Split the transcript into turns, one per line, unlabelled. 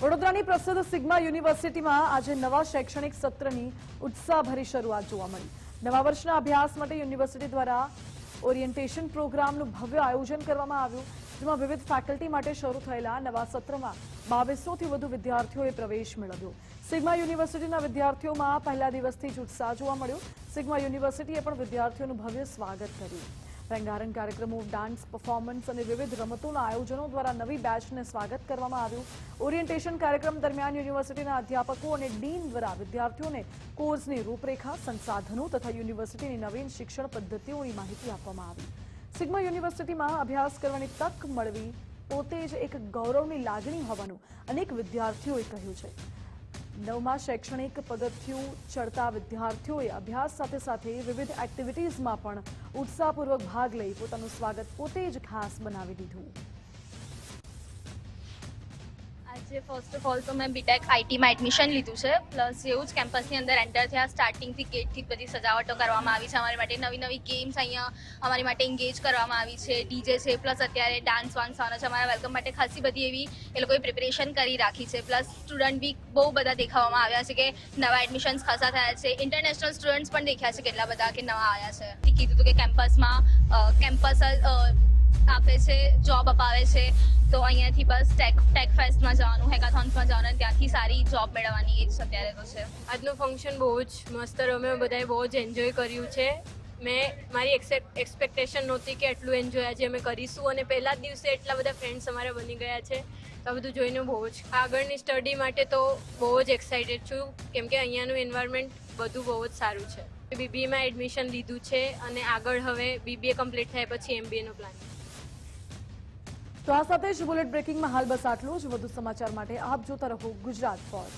વડોદરાની પ્રસિદ્ધ સિગ્મા યુનિવર્સિટીમાં આજે નવા શૈક્ષણિક સત્રની ઉત્સાહભરી શરૂઆત જોવા મળી. નવા વર્ષના અભ્યાસ માટે યુનિવર્સિટી દ્વારા ઓરિએન્ટેશન પ્રોગ્રામનું ભવ્ય આયોજન કરવામાં આવ્યું, જેમાં વિવિધ ફેકલ્ટી માટે શરૂ થયેલા નવા સત્રમાં બાવીસોથી વધુ વિદ્યાર્થીઓએ પ્રવેશ મેળવ્યો. સિગ્મા યુનિવર્સિટીના વિદ્યાર્થીઓમાં પહેલા દિવસથી જ ઉત્સાહ જોવા મળ્યો. સિગ્મા યુનિવર્સિટીએ પણ વિદ્યાર્થીઓનું ભવ્ય સ્વાગત કર્યું. રંગારંગ કાર્યક્રમો, ડાન્સ પરફોર્મન્સ અને વિવિધ રમતોના આયોજનો દ્વારા નવી બેચને સ્વાગત કરવામાં આવ્યું. ઓરિએન્ટેશન કાર્યક્રમ દરમિયાન યુનિવર્સિટીના અધ્યાપકો અને ડીન દ્વારા વિદ્યાર્થીઓને કોર્સની રૂપરેખા, સંસાધનો તથા યુનિવર્સિટીની નવીન શિક્ષણ પદ્ધતિઓની માહિતી આપવામાં આવી. સિગ્મા યુનિવર્સિટીમાં અભ્યાસ કરવાની તક મળવી પોતે જ એક ગૌરવની લાગણી હોવાનું અનેક વિદ્યાર્થીઓએ કહ્યું છે. નવમાં શૈક્ષણિક પગથિયું ચડતા વિદ્યાર્થીઓએ અભ્યાસ સાથે સાથે વિવિધ એક્ટિવિટીઝમાં પણ ઉત્સાહપૂર્વક ભાગ લઈ પોતાનું સ્વાગત પોતે જ ખાસ બનાવી દીધું.
આજે ફર્સ્ટ ઓફ ઓલ તો મેં બીટેક આઈટીમાં એડમિશન લીધું છે. પ્લસ એવું જ કેમ્પસની અંદર એન્ટર થયા. સ્ટાર્ટિંગથી ગેટથી બધી સજાવટો કરવામાં આવી છે અમારી માટે. નવી નવી ગેમ્સ અહીંયા અમારી માટે એન્ગેજ કરવામાં આવી છે. ડીજે છે. પ્લસ અત્યારે ડાન્સ વાન્સ આવવાનો છે. અમારા વેલકમ માટે ખાસી બધી એવી એ લોકોએ પ્રિપેરેશન કરી રાખી છે. પ્લસ સ્ટુડન્ટ બી બહુ બધા દેખાવામાં આવ્યા છે કે નવા એડમિશન્સ ખાસા થયા છે. ઇન્ટરનેશનલ સ્ટુડન્ટ્સ પણ દેખ્યા છે કેટલા બધા કે નવા આવ્યા છે. કીધું હતું કે કેમ્પસમાં કેમ્પસ આપે છે જોબ અપાવે છે, તો અહીંયાથી બસ ટેક ટેક ફેસ્ટમાં જવાનું હેકાથોન્સમાં જવાનું ત્યાંથી સારી જોબ મેળવવાની એ જ અત્યારે તો છે.
આજનું ફંક્શન બહુ જ મસ્ત રહ્યું મેં બધાએ બહુ જ એન્જોય કર્યું છે. મેં, મારી એક્સપેક્ટેશન નહોતી કે એટલું એન્જોય આજે અમે કરીશું, અને પહેલા જ દિવસે એટલા બધા ફ્રેન્ડ્સ અમારા બની ગયા છે. તો બધું જોઈને બહુ જ, આગળની સ્ટડી માટે તો બહુ જ એક્સાઇટેડ છું, કેમ કે અહીંયાનું એન્વાયરમેન્ટ બધું બહુ જ સારું છે. બીબીએમાં એડમિશન લીધું છે, અને આગળ હવે બીબીએ કમ્પ્લીટ થાય પછી એમબીએનો પ્લાન
તો આ સાથે જ બુલેટ બ્રેકિંગમાં હાલ બસ આટલું જ. વધુ સમાચાર માટે આપ જોતા રહો ગુજરાત ફોર્સ